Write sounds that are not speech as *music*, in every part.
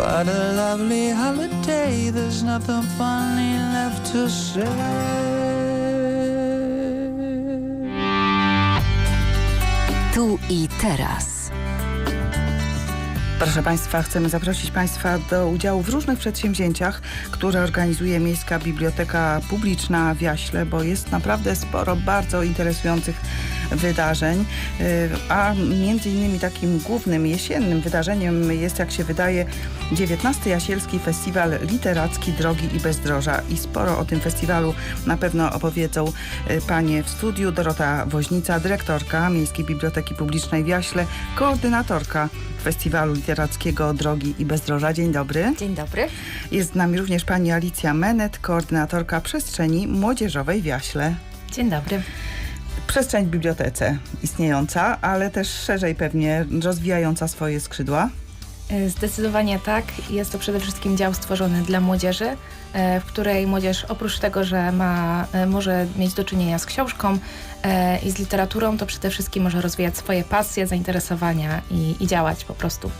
What a lovely holiday, there's nothing funny left to say. Tu i teraz. Proszę Państwa, chcemy zaprosić Państwa do udziału w różnych przedsięwzięciach, które organizuje Miejska Biblioteka Publiczna w Jaśle, bo jest naprawdę sporo bardzo interesujących wydarzeń, y, a między innymi takim głównym jesiennym wydarzeniem jest, jak się wydaje, 19. Jasielski Festiwal Literacki Drogi i Bezdroża i sporo o tym festiwalu na pewno opowiedzą y, panie w studiu. Dorota Woźnica, dyrektorka Miejskiej Biblioteki Publicznej w Jaśle, koordynatorka Festiwalu Literackiego Drogi i Bezdroża. Dzień dobry. Dzień dobry. Jest z nami również pani Alicja Menet, koordynatorka przestrzeni młodzieżowej w Jaśle. Dzień dobry. Przestrzeń w bibliotece istniejąca, ale też szerzej pewnie rozwijająca swoje skrzydła. E, Zdecydowanie tak. Jest to przede wszystkim dział stworzony dla młodzieży, e, w której młodzież oprócz tego, że ma, e, może mieć do czynienia z książką i z literaturą, to przede wszystkim może rozwijać swoje pasje, zainteresowania i, i działać po prostu.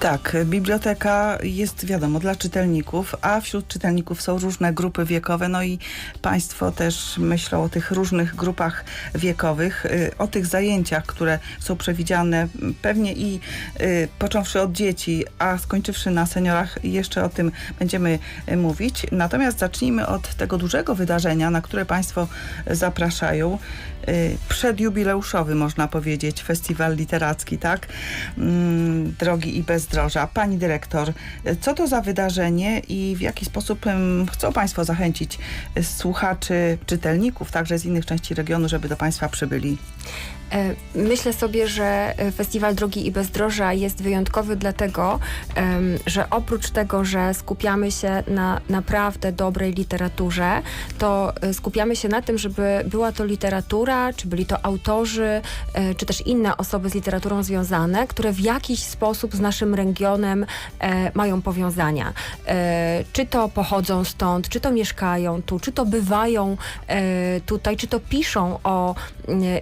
Tak, biblioteka jest wiadomo dla czytelników, a wśród czytelników są różne grupy wiekowe, no i Państwo też myślą o tych różnych grupach wiekowych, y, o tych zajęciach, które są przewidziane m, pewnie i y, począwszy od dzieci, a skończywszy na seniorach, jeszcze o tym będziemy y, mówić. Natomiast zacznijmy od tego dużego wydarzenia, na które Państwo zapraszają. Y, Przedjubileuszowy, można powiedzieć, festiwal literacki, tak? Mm, Drogi i bezdroża. Pani dyrektor, y, co to za wydarzenie i w jaki sposób chcą Państwo zachęcić y, słuchaczy, czytelników, także z innych części regionu, żeby do Państwa przybyli? E, Myślę sobie, że e, Festiwal Drogi i Bezdroża jest wyjątkowy dlatego, że oprócz tego, że skupiamy się na naprawdę dobrej literaturze, to e, skupiamy się na tym, żeby była to literatura, czy byli to autorzy, czy też inne osoby z literaturą związane, które w jakiś sposób z naszym regionem mają powiązania. Czy to pochodzą stąd, czy to mieszkają tu, czy to bywają tutaj, czy to piszą o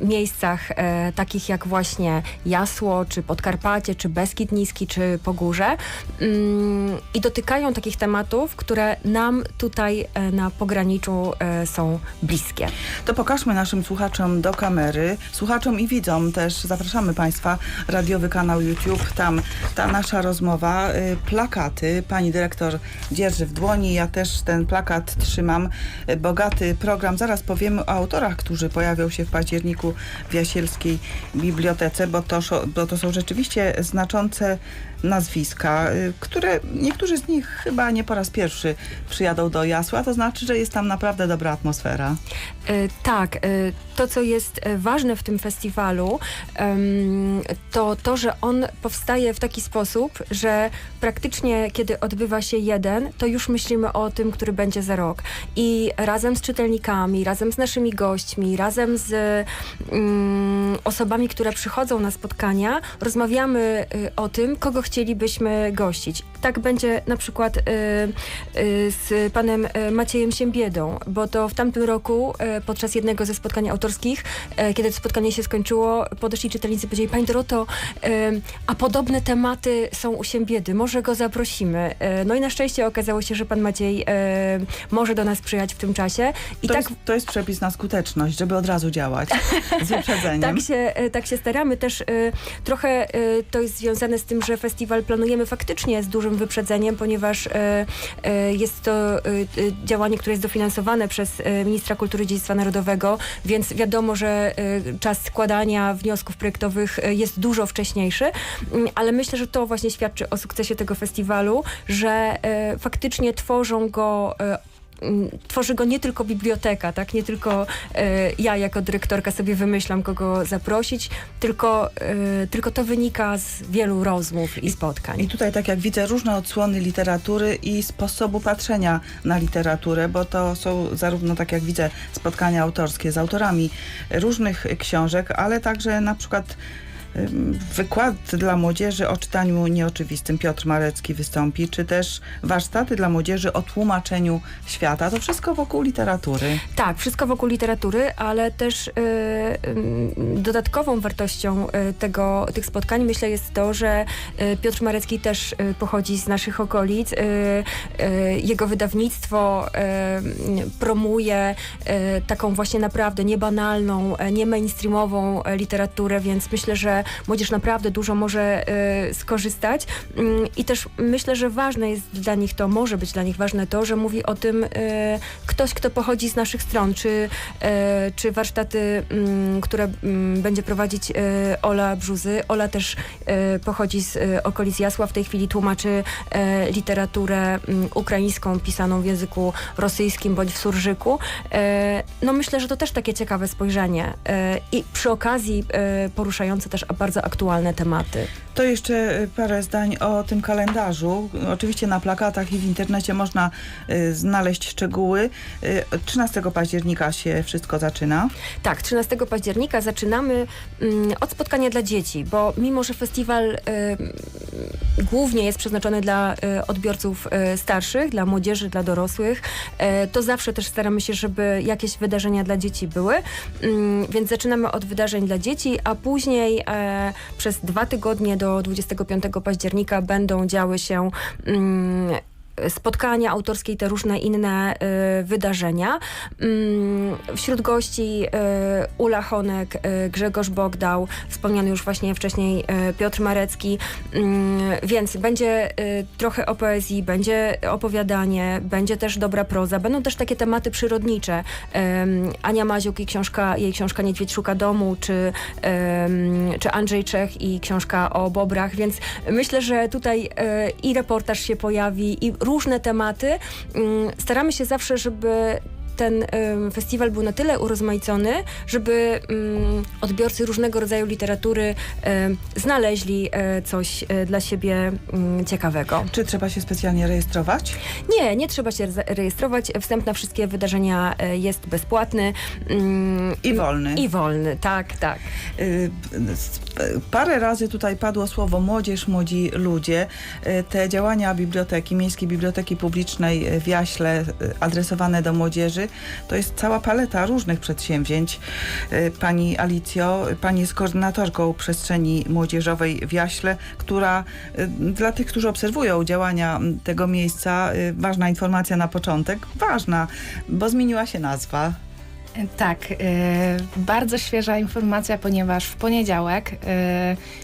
miejscach e, takich jak właśnie Jasło, czy Podkarpacie, czy Beskid Niski, czy Pogórze. Mm, i dotykają takich tematów, które nam tutaj e, na pograniczu e, są bliskie. To pokażmy naszym słuchaczom do kamery, słuchaczom i widzom też zapraszamy Państwa, radiowy kanał YouTube, tam ta nasza rozmowa, plakaty, pani dyrektor dzierży w dłoni, ja też ten plakat trzymam, bogaty program, zaraz powiemy o autorach, którzy pojawią się w październiku w Jasielskiej Bibliotece, bo to, bo to są rzeczywiście znaczące nazwiska, y, które niektórzy z nich chyba nie po raz pierwszy przyjadą do Jasła, to znaczy, że jest tam naprawdę dobra atmosfera. E, Tak, e, to co jest e, ważne w tym festiwalu, to to, że on powstaje w taki sposób, że praktycznie kiedy odbywa się jeden, to już myślimy o tym, który będzie za rok. I razem z czytelnikami, razem z naszymi gośćmi, razem z mm, osobami, które przychodzą na spotkania, rozmawiamy y, o tym, kogo chcielibyśmy gościć. Tak będzie na przykład y, y, z panem y, Maciejem Siembiedą, bo to w tamtym roku podczas jednego ze spotkań autorskich, kiedy to spotkanie się skończyło, podeszli czytelnicy i powiedzieli, pani Doroto, a podobne tematy są u Siembiedy, może go zaprosimy. No i na szczęście okazało się, że pan Maciej może do nas przyjechać w tym czasie. I to, tak jest, to jest przepis na skuteczność, żeby od razu działać z *laughs* wyprzedzeniem. tak się, tak się staramy. Też trochę to jest związane z tym, że festiwal planujemy faktycznie z dużym wyprzedzeniem, ponieważ e, e, jest to e, działanie, które jest dofinansowane przez ministra kultury i dziedzictwa narodowego, więc wiadomo, że czas składania wniosków projektowych jest dużo wcześniejszy, Mm, ale myślę, że to właśnie świadczy o sukcesie tego festiwalu, że faktycznie tworzą go tworzy go nie tylko biblioteka, tak? Nie tylko e, ja jako dyrektorka sobie wymyślam, kogo zaprosić, tylko, e, tylko to wynika z wielu rozmów i spotkań. I tutaj, tak jak widzę, różne odsłony literatury i sposobu patrzenia na literaturę, bo to są zarówno, tak jak widzę, spotkania autorskie z autorami różnych książek, ale także na przykład wykład dla młodzieży o czytaniu nieoczywistym. Piotr Marecki wystąpi, czy też warsztaty dla młodzieży o tłumaczeniu świata. To wszystko wokół literatury. Tak, wszystko wokół literatury, ale też y, dodatkową wartością y, tego, tych spotkań myślę jest to, że y, Piotr Marecki też pochodzi z naszych okolic. Jego wydawnictwo promuje taką właśnie naprawdę niebanalną, e, nie mainstreamową e, literaturę, więc myślę, że młodzież naprawdę dużo może y, skorzystać. Mm, I też myślę, że ważne jest dla nich to, może być dla nich ważne to, że mówi o tym y, ktoś, kto pochodzi z naszych stron, czy, e, czy warsztaty, mm, które mm, będzie prowadzić Ola Brzuzy. Ola też pochodzi z okolic Jasła, w tej chwili tłumaczy literaturę ukraińską pisaną w języku rosyjskim bądź w surżyku. No myślę, że to też takie ciekawe spojrzenie i przy okazji poruszające też bardzo aktualne tematy. To jeszcze y, parę zdań o tym kalendarzu. Oczywiście na plakatach i w internecie można y, znaleźć szczegóły. Y, 13 października się wszystko zaczyna. Tak, 13 października zaczynamy mm, od spotkania dla dzieci, bo mimo, że festiwal głównie jest przeznaczony dla odbiorców starszych, dla młodzieży, dla dorosłych, to zawsze też staramy się, żeby jakieś wydarzenia dla dzieci były. Mm, więc zaczynamy od wydarzeń dla dzieci, a później e, przez dwa tygodnie do 25 października będą działy się mm, spotkania autorskie i te różne inne y, wydarzenia. Mm, wśród gości y, Ula Honek, y, Grzegorz Bogdał, wspomniany już właśnie wcześniej y, Piotr Marecki, Mm, więc będzie y, trochę o poezji, będzie opowiadanie, będzie też dobra proza, będą też takie tematy przyrodnicze. Ania Maziuk i książka, jej książka Niedźwiedź szuka domu, czy, czy Andrzej Czech i książka o bobrach, więc myślę, że tutaj y, i reportaż się pojawi, i różne tematy. Ym, Staramy się zawsze, żeby ten festiwal był na tyle urozmaicony, żeby ym, odbiorcy różnego rodzaju literatury znaleźli y, coś y, dla siebie ym, ciekawego. Czy trzeba się specjalnie rejestrować? Nie, nie trzeba się re- rejestrować. Wstęp na wszystkie wydarzenia y, jest bezpłatny. Ym, I wolny. I wolny, tak, tak. Y, Parę razy tutaj padło słowo młodzież, młodzi ludzie. Y, Te działania biblioteki, Miejskiej Biblioteki Publicznej w Jaśle y, adresowane do młodzieży, to jest cała paleta różnych przedsięwzięć. Y, Pani Alicjo, pani jest koordynatorką przestrzeni młodzieżowej w Jaśle, która y, dla tych, którzy obserwują działania tego miejsca, y, ważna informacja na początek, ważna, bo zmieniła się nazwa. Tak, bardzo świeża informacja, ponieważ w poniedziałek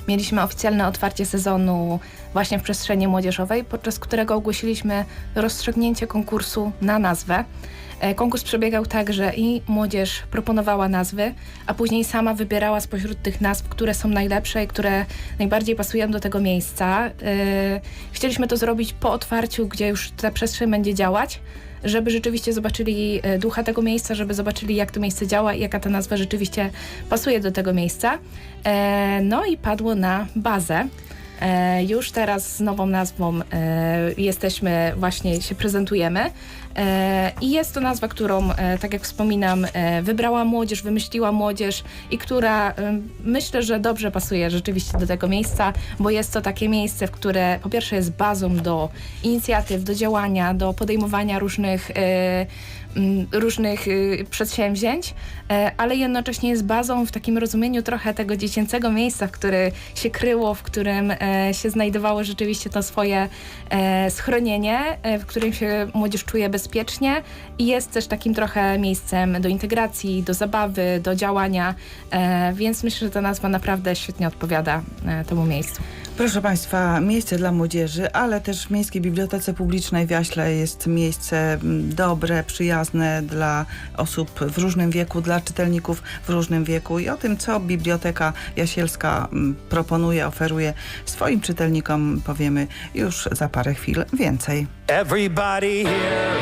mieliśmy oficjalne otwarcie sezonu właśnie w przestrzeni młodzieżowej, podczas którego ogłosiliśmy rozstrzygnięcie konkursu na nazwę. E, Konkurs przebiegał tak, że i młodzież proponowała nazwy, a później sama wybierała spośród tych nazw, które są najlepsze i które najbardziej pasują do tego miejsca. E, Chcieliśmy to zrobić po otwarciu, gdzie już ta przestrzeń będzie działać, żeby rzeczywiście zobaczyli e, ducha tego miejsca, żeby zobaczyli, jak to miejsce działa i jaka ta nazwa rzeczywiście pasuje do tego miejsca. No i padło na bazę. Już teraz z nową nazwą jesteśmy, właśnie się prezentujemy. E, I jest to nazwa, którą, e, tak jak wspominam, e, wybrała młodzież, wymyśliła młodzież i która myślę, że dobrze pasuje rzeczywiście do tego miejsca, bo jest to takie miejsce, w które po pierwsze jest bazą do inicjatyw, do działania, do podejmowania różnych różnych y, przedsięwzięć, e, ale jednocześnie jest bazą w takim rozumieniu trochę tego dziecięcego miejsca, w które się kryło, w którym e, się znajdowało rzeczywiście to swoje e, schronienie, w którym się młodzież czuje bezpiecznie i jest też takim trochę miejscem do integracji, do zabawy, do działania, więc myślę, że ta nazwa naprawdę świetnie odpowiada temu miejscu. Proszę Państwa, miejsce dla młodzieży, ale też w Miejskiej Bibliotece Publicznej w Jaśle jest miejsce mm, dobre, przyjazne dla osób w różnym wieku, dla czytelników w różnym wieku i o tym, co Biblioteka Jasielska mm, proponuje, oferuje swoim czytelnikom powiemy już za parę chwil więcej. Everybody here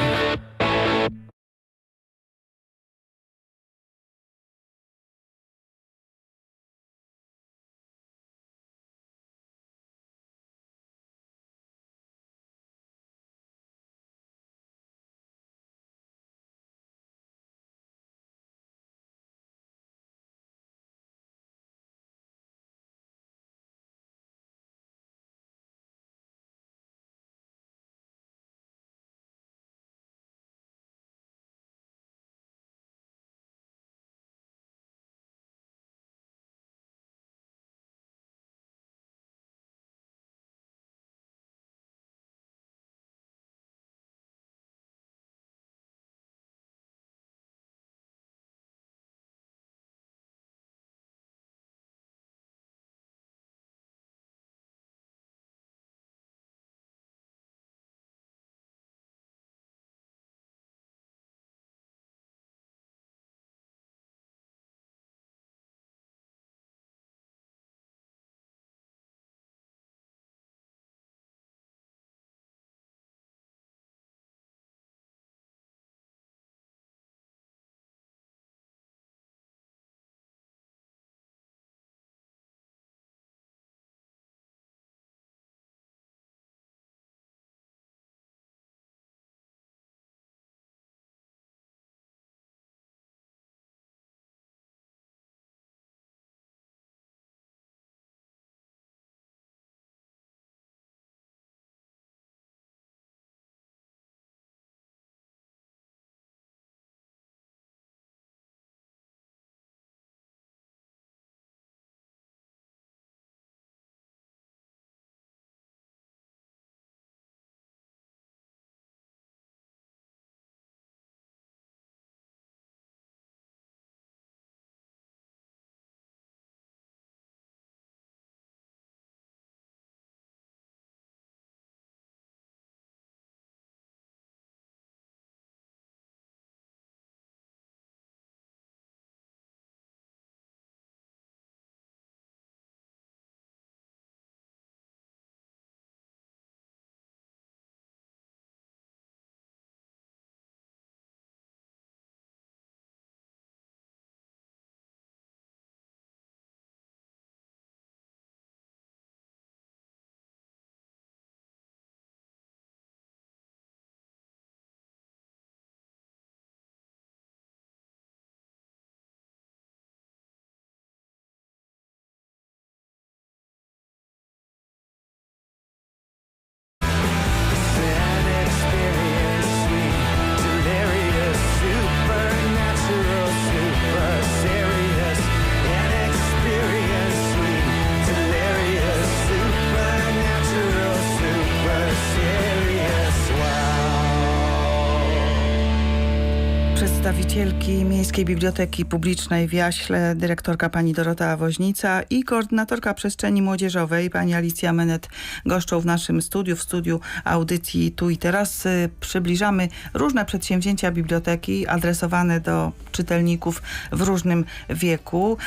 Właścicielki Miejskiej Biblioteki Publicznej w Jaśle, dyrektorka pani Dorota Woźnica i koordynatorka przestrzeni młodzieżowej pani Alicja Menet goszczą w naszym studiu, w studiu audycji Tu i Teraz. Y, Przybliżamy różne przedsięwzięcia biblioteki adresowane do czytelników w różnym wieku.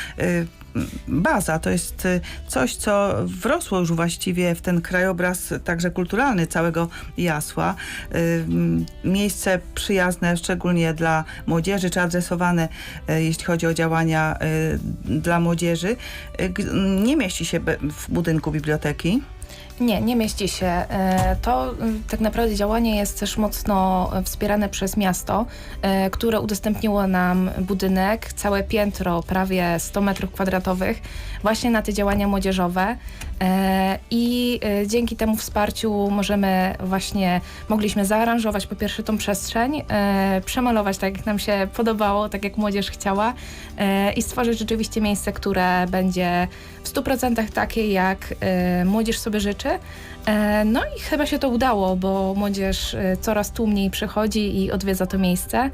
Baza to jest y, coś, co wrosło już właściwie w ten krajobraz także kulturalny całego Jasła. Y, Miejsce przyjazne szczególnie dla młodzieży, czy adresowane, y, jeśli chodzi o działania dla młodzieży. Nie mieści się w budynku biblioteki. Nie, nie mieści się. E, To mm, tak naprawdę działanie jest też mocno wspierane przez miasto, e, które udostępniło nam budynek, całe piętro, prawie 100 metrów kwadratowych, właśnie na te działania młodzieżowe. E, I e, dzięki temu wsparciu możemy właśnie, mogliśmy zaaranżować po pierwsze tą przestrzeń, e, przemalować tak, jak nam się podobało, tak jak młodzież chciała i stworzyć rzeczywiście miejsce, które będzie w 100% takie, jak młodzież sobie życzy. No i chyba się to udało, bo młodzież coraz tłumniej przychodzi i odwiedza to miejsce,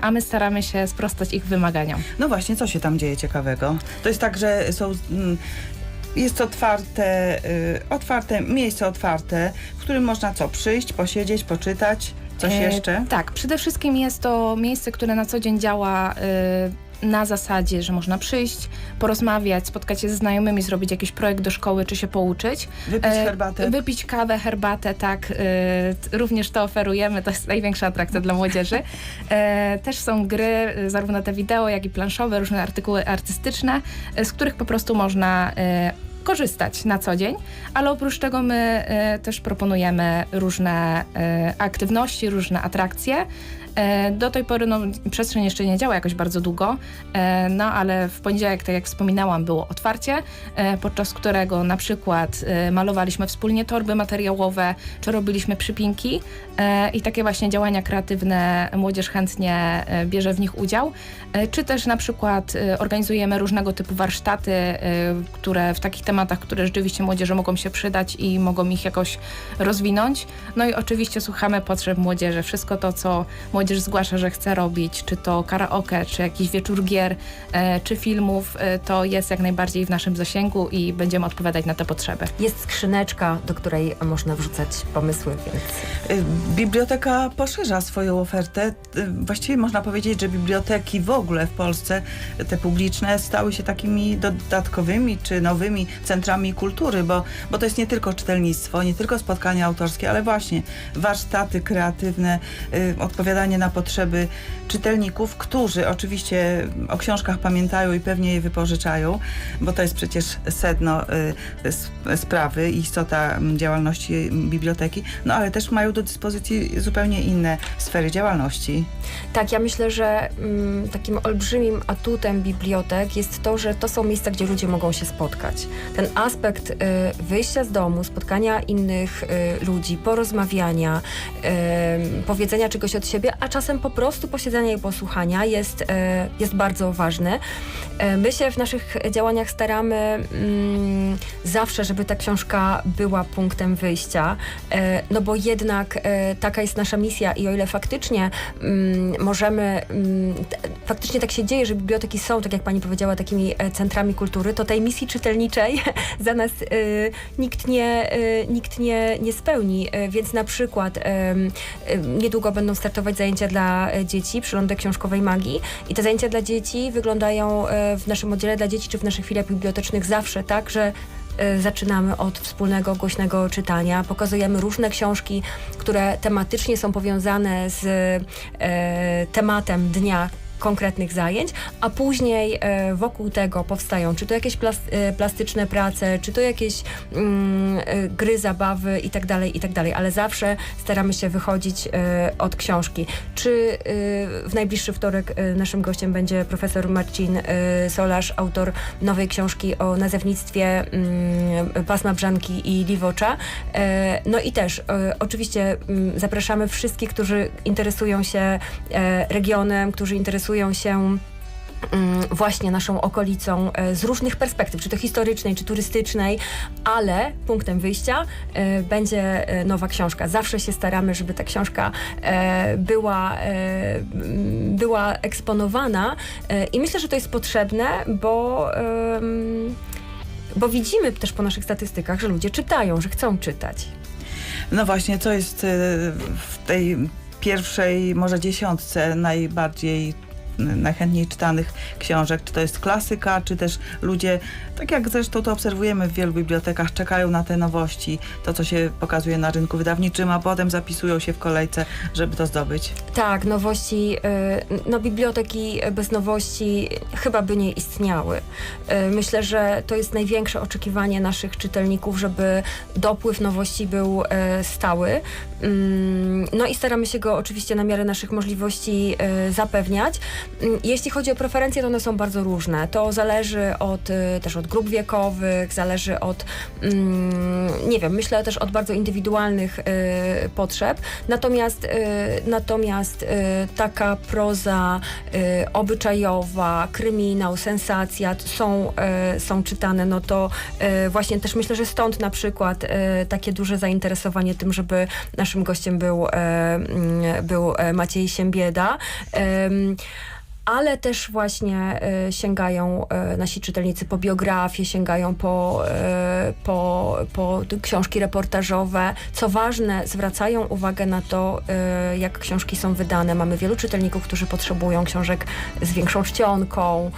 a my staramy się sprostać ich wymaganiom. No właśnie, co się tam dzieje ciekawego? To jest tak, że są... Jest otwarte, y, otwarte, miejsce otwarte, w którym można co, przyjść, posiedzieć, poczytać, coś E, jeszcze? Tak, przede wszystkim jest to miejsce, które na co dzień działa e, na zasadzie, że można przyjść, porozmawiać, spotkać się ze znajomymi, zrobić jakiś projekt do szkoły, czy się pouczyć. Wypić E, herbatę? Wypić kawę, herbatę, tak. e, również to oferujemy, to jest największa atrakcja dla młodzieży. E, też są gry, zarówno te wideo, jak i planszowe, różne artykuły artystyczne, z których po prostu można korzystać na co dzień, ale oprócz tego my e, też proponujemy różne e, aktywności, różne atrakcje. E, Do tej pory no, przestrzeń jeszcze nie działa jakoś bardzo długo, e, no ale w poniedziałek, tak jak wspominałam, było otwarcie, e, podczas którego na przykład malowaliśmy wspólnie torby materiałowe, czy robiliśmy przypinki i takie właśnie działania kreatywne młodzież chętnie bierze w nich udział, czy też na przykład organizujemy różnego typu warsztaty, które w takich tematach, które rzeczywiście młodzieży mogą się przydać i mogą ich jakoś rozwinąć. No i oczywiście słuchamy potrzeb młodzieży. Wszystko to, co młodzież zgłasza, że chce robić, czy to karaoke, czy jakiś wieczór gier, e, czy filmów, e, to jest jak najbardziej w naszym zasięgu i będziemy odpowiadać na te potrzeby. Jest skrzyneczka, do której można wrzucać pomysły, więc Y, Biblioteka poszerza swoją ofertę. Właściwie można powiedzieć, że biblioteki w ogóle w Polsce, te publiczne, stały się takimi dodatkowymi czy nowymi centrami kultury, bo, bo to jest nie tylko czytelnictwo, nie tylko spotkania autorskie, ale właśnie warsztaty kreatywne, y, odpowiadanie na potrzeby czytelników, którzy oczywiście o książkach pamiętają i pewnie je wypożyczają, bo to jest przecież sedno y, sprawy i istota działalności biblioteki, no ale też mają do dyspozycji zupełnie inne sfery działalności. Tak, ja myślę, że mm, takim olbrzymim atutem bibliotek jest to, że to są miejsca, gdzie ludzie mogą się spotkać. Ten aspekt y, wyjścia z domu, spotkania innych y, ludzi, porozmawiania, y, powiedzenia czegoś od siebie, a czasem po prostu posiedzenia i posłuchania jest, y, jest bardzo ważny. Y, my się w naszych działaniach staramy mm, zawsze, żeby ta książka była punktem wyjścia, e, no bo jednak e, taka jest nasza misja i o ile faktycznie mm, możemy, mm, faktycznie tak się dzieje, że biblioteki są, tak jak pani powiedziała, takimi e, centrami kultury, to tej misji czytelniczej *laughs* za nas e, nikt, nie, e, nikt nie, nie spełni, E, więc na przykład niedługo będą startować zajęcia dla e, dzieci, przylądek książkowej magii i te zajęcia dla dzieci wyglądają e, w naszym oddziale dla dzieci czy w naszych chwilach bibliotecznych zawsze tak, że e, zaczynamy od wspólnego, głośnego czytania. Pokazujemy różne książki, które tematycznie są powiązane z e, tematem dnia konkretnych zajęć, a później e, wokół tego powstają czy to jakieś e, plastyczne prace, czy to jakieś mm, e, gry, zabawy i tak dalej, i tak ale zawsze staramy się wychodzić od książki. Czy w najbliższy wtorek naszym gościem będzie profesor Marcin Solarz, autor nowej książki o nazewnictwie mm, pasma Brzanki i Liwocza. No i też oczywiście mm, zapraszamy wszystkich, którzy interesują się regionem, którzy interesują się mm, właśnie naszą okolicą e, z różnych perspektyw, czy to historycznej, czy turystycznej, ale punktem wyjścia e, będzie e, nowa książka. Zawsze się staramy, żeby ta książka była, była eksponowana i myślę, że to jest potrzebne, bo bo widzimy też po naszych statystykach, że ludzie czytają, że chcą czytać. No właśnie, co jest w tej pierwszej, może dziesiątce najbardziej najchętniej czytanych książek? Czy to jest klasyka, czy też ludzie, tak jak zresztą to obserwujemy w wielu bibliotekach, czekają na te nowości, to co się pokazuje na rynku wydawniczym, a potem zapisują się w kolejce, żeby to zdobyć? Tak, nowości, y, no biblioteki bez nowości chyba by nie istniały. Y, Myślę, że to jest największe oczekiwanie naszych czytelników, żeby dopływ nowości był y, stały. Mm, No i staramy się go oczywiście na miarę naszych możliwości zapewniać. Mm, Jeśli chodzi o preferencje, to one są bardzo różne. To zależy od, y, też od grup wiekowych, zależy od, mm, nie wiem, myślę też od bardzo indywidualnych y, potrzeb. Natomiast, y, natomiast taka proza obyczajowa, kryminał, sensacja są, są czytane, no to właśnie też myślę, że stąd na przykład takie duże zainteresowanie tym, żeby naszym gościem był, mm, był Maciej Siembieda. Ale też właśnie e, sięgają e, nasi czytelnicy po biografie, sięgają po, e, po, po książki reportażowe. Co ważne, zwracają uwagę na to, jak książki są wydane. Mamy wielu czytelników, którzy potrzebują książek z większą czcionką.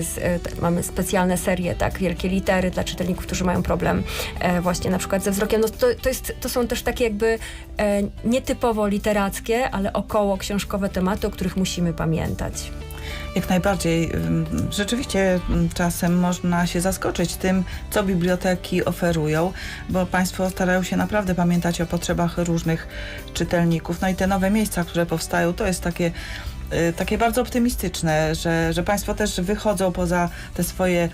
Z, mamy specjalne serie, tak, wielkie litery dla czytelników, którzy mają problem właśnie na przykład ze wzrokiem. No to, to, jest, to są też takie jakby nietypowo literackie, ale około książkowe tematy, o których musimy pamiętać. Jak najbardziej. Rzeczywiście czasem można się zaskoczyć tym, co biblioteki oferują, bo Państwo starają się naprawdę pamiętać o potrzebach różnych czytelników. No i te nowe miejsca, które powstają, to jest takie takie bardzo optymistyczne, że, że Państwo też wychodzą poza te swoje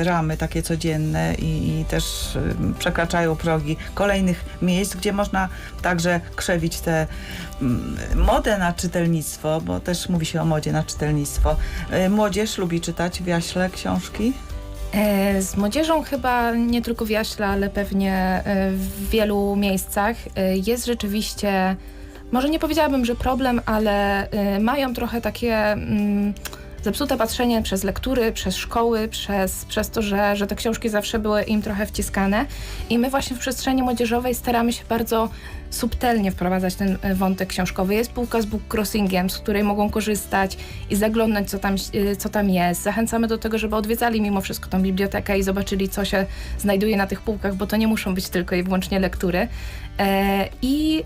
y, ramy takie codzienne i, i też y, przekraczają progi kolejnych miejsc, gdzie można także krzewić tę mm, modę na czytelnictwo, bo też mówi się o modzie na czytelnictwo. Y, Młodzież lubi czytać w jaśle książki. E, Z młodzieżą chyba nie tylko w Jaśle, ale pewnie e, w wielu miejscach e, jest rzeczywiście, może nie powiedziałabym, że problem, ale e, mają trochę takie mm, zepsute patrzenie przez lektury, przez szkoły, przez, przez to, że, że te książki zawsze były im trochę wciskane. I my właśnie w przestrzeni młodzieżowej staramy się bardzo subtelnie wprowadzać ten e, wątek książkowy. Jest półka z book crossingiem, z której mogą korzystać i zaglądać, co tam, e, co tam jest. Zachęcamy do tego, żeby odwiedzali mimo wszystko tą bibliotekę i zobaczyli, co się znajduje na tych półkach, bo to nie muszą być tylko i wyłącznie lektury. E, I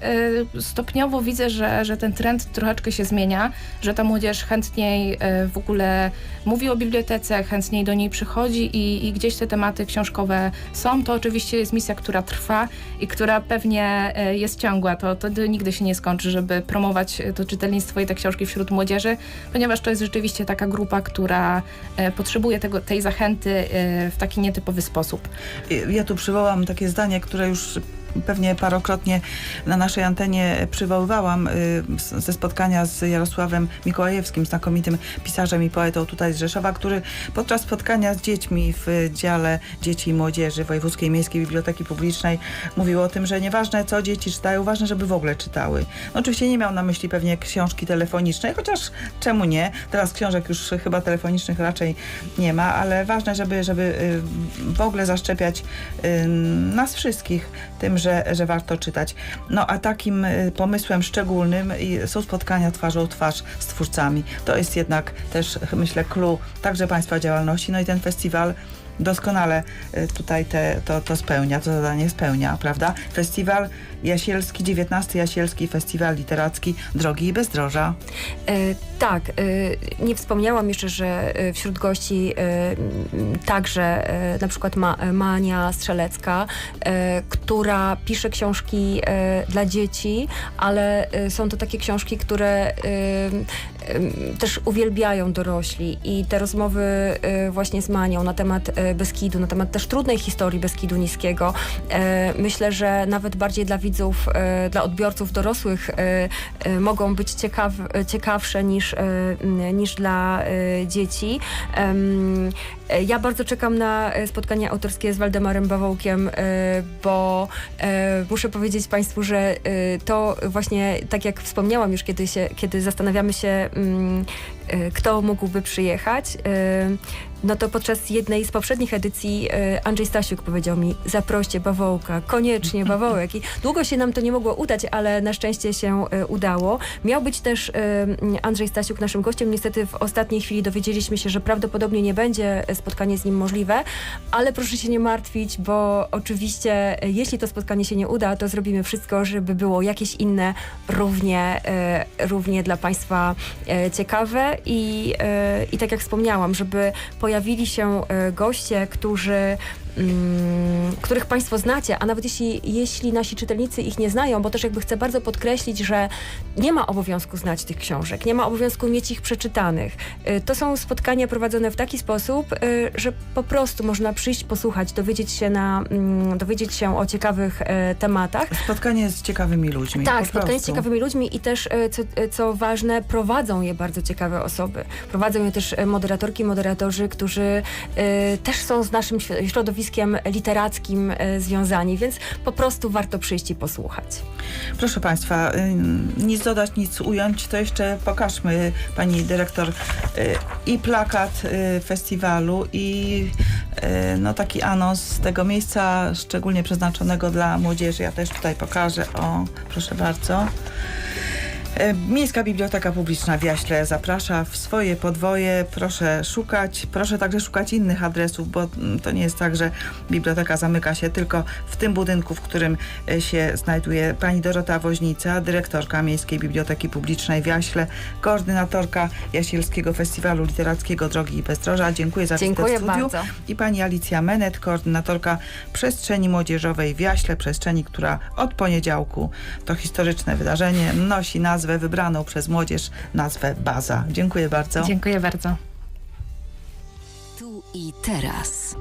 stopniowo widzę, że, że ten trend troszeczkę się zmienia, że ta młodzież chętniej w ogóle mówi o bibliotece, chętniej do niej przychodzi i, i gdzieś te tematy książkowe są. To oczywiście jest misja, która trwa i która pewnie e, ciągła. To, to nigdy się nie skończy, żeby promować e, to czytelnictwo i te książki wśród młodzieży, ponieważ to jest rzeczywiście taka grupa, która e, potrzebuje tego, tej zachęty e, w taki nietypowy sposób. Ja tu przywołam takie zdanie, które już pewnie parokrotnie na naszej antenie przywoływałam y, ze spotkania z Jarosławem Mikołajewskim, znakomitym pisarzem i poetą tutaj z Rzeszowa, który podczas spotkania z dziećmi w dziale dzieci i młodzieży Wojewódzkiej Miejskiej Biblioteki Publicznej mówił o tym, że nieważne co dzieci czytają, ważne, żeby w ogóle czytały. No, oczywiście nie miał na myśli pewnie książki telefonicznej, chociaż czemu nie? Teraz książek już chyba telefonicznych raczej nie ma, ale ważne, żeby, żeby y, w ogóle zaszczepiać y, nas wszystkich tym, że, że warto czytać. No a takim y, pomysłem szczególnym i są spotkania twarzą w twarz z twórcami. To jest jednak też, myślę, clue także Państwa działalności. No i ten festiwal doskonale y, tutaj te, to, to spełnia, to zadanie spełnia, prawda? Festiwal Jasielski, 19 Jasielski Festiwal Literacki Drogi i Bezdroża. E, tak, e, nie wspomniałam jeszcze, że e, wśród gości e, także e, na przykład ma, Mania Strzelecka, e, która pisze książki e, dla dzieci, ale e, są to takie książki, które e, też uwielbiają dorośli i te rozmowy właśnie z Manią na temat Beskidu, na temat też trudnej historii Beskidu Niskiego, y, myślę, że nawet bardziej dla widzów, y, dla odbiorców dorosłych y, mogą być ciekaw, ciekawsze niż, niż dla dzieci. E, Ja bardzo czekam na e, spotkanie autorskie z Waldemarem Bawołkiem, e, bo e, muszę powiedzieć Państwu, że e, to właśnie, tak jak wspomniałam już, kiedy, się, kiedy zastanawiamy się, mm, e, kto mógłby przyjechać, e, no to podczas jednej z poprzednich edycji e, Andrzej Stasiuk powiedział mi, zaproście Bawołka, koniecznie *laughs* Bawołek. I długo się nam to nie mogło udać, ale na szczęście się udało. Miał być też Andrzej Stasiuk naszym gościem. Niestety w ostatniej chwili dowiedzieliśmy się, że prawdopodobnie nie będzie spotkanie z nim możliwe, ale proszę się nie martwić, bo oczywiście jeśli to spotkanie się nie uda, to zrobimy wszystko, żeby było jakieś inne równie, równie dla Państwa ciekawe i, e, i tak jak wspomniałam, żeby pojawili się e, goście, którzy których Państwo znacie, a nawet jeśli, jeśli nasi czytelnicy ich nie znają, bo też jakby chcę bardzo podkreślić, że nie ma obowiązku znać tych książek, nie ma obowiązku mieć ich przeczytanych. Y, To są spotkania prowadzone w taki sposób, y, że po prostu można przyjść, posłuchać, dowiedzieć się, na, mm, dowiedzieć się o ciekawych e, tematach. Spotkanie z ciekawymi ludźmi. Tak, po spotkanie z prostu. ciekawymi ludźmi i też, co, co ważne, prowadzą je bardzo ciekawe osoby. Prowadzą je też moderatorki, moderatorzy, którzy też są z naszym świ- środowiskiem literackim e, związani, więc po prostu warto przyjść i posłuchać. Proszę Państwa, y, nic dodać, nic ująć, to jeszcze pokażmy Pani Dyrektor y, i plakat y, festiwalu i no, taki anons tego miejsca szczególnie przeznaczonego dla młodzieży. Ja też tutaj pokażę. O, proszę bardzo. E, Miejska Biblioteka Publiczna w Jaśle zaprasza w swoje podwoje. Proszę szukać, proszę także szukać innych adresów, bo mm, to nie jest tak, że biblioteka zamyka się tylko w tym budynku, w którym e, się znajduje pani Dorota Woźnica, dyrektorka Miejskiej Biblioteki Publicznej w Jaśle, koordynatorka Jasielskiego Festiwalu Literackiego Drogi i Bezdroża. Dziękuję za wizytę Dziękuję w studiu. bardzo. I pani Alicja Menet, koordynatorka przestrzeni młodzieżowej w Jaśle, przestrzeni, która od poniedziałku to historyczne wydarzenie nosi nazwę wybraną przez młodzież, nazwę Baza. Dziękuję bardzo. Dziękuję bardzo. Tu i teraz.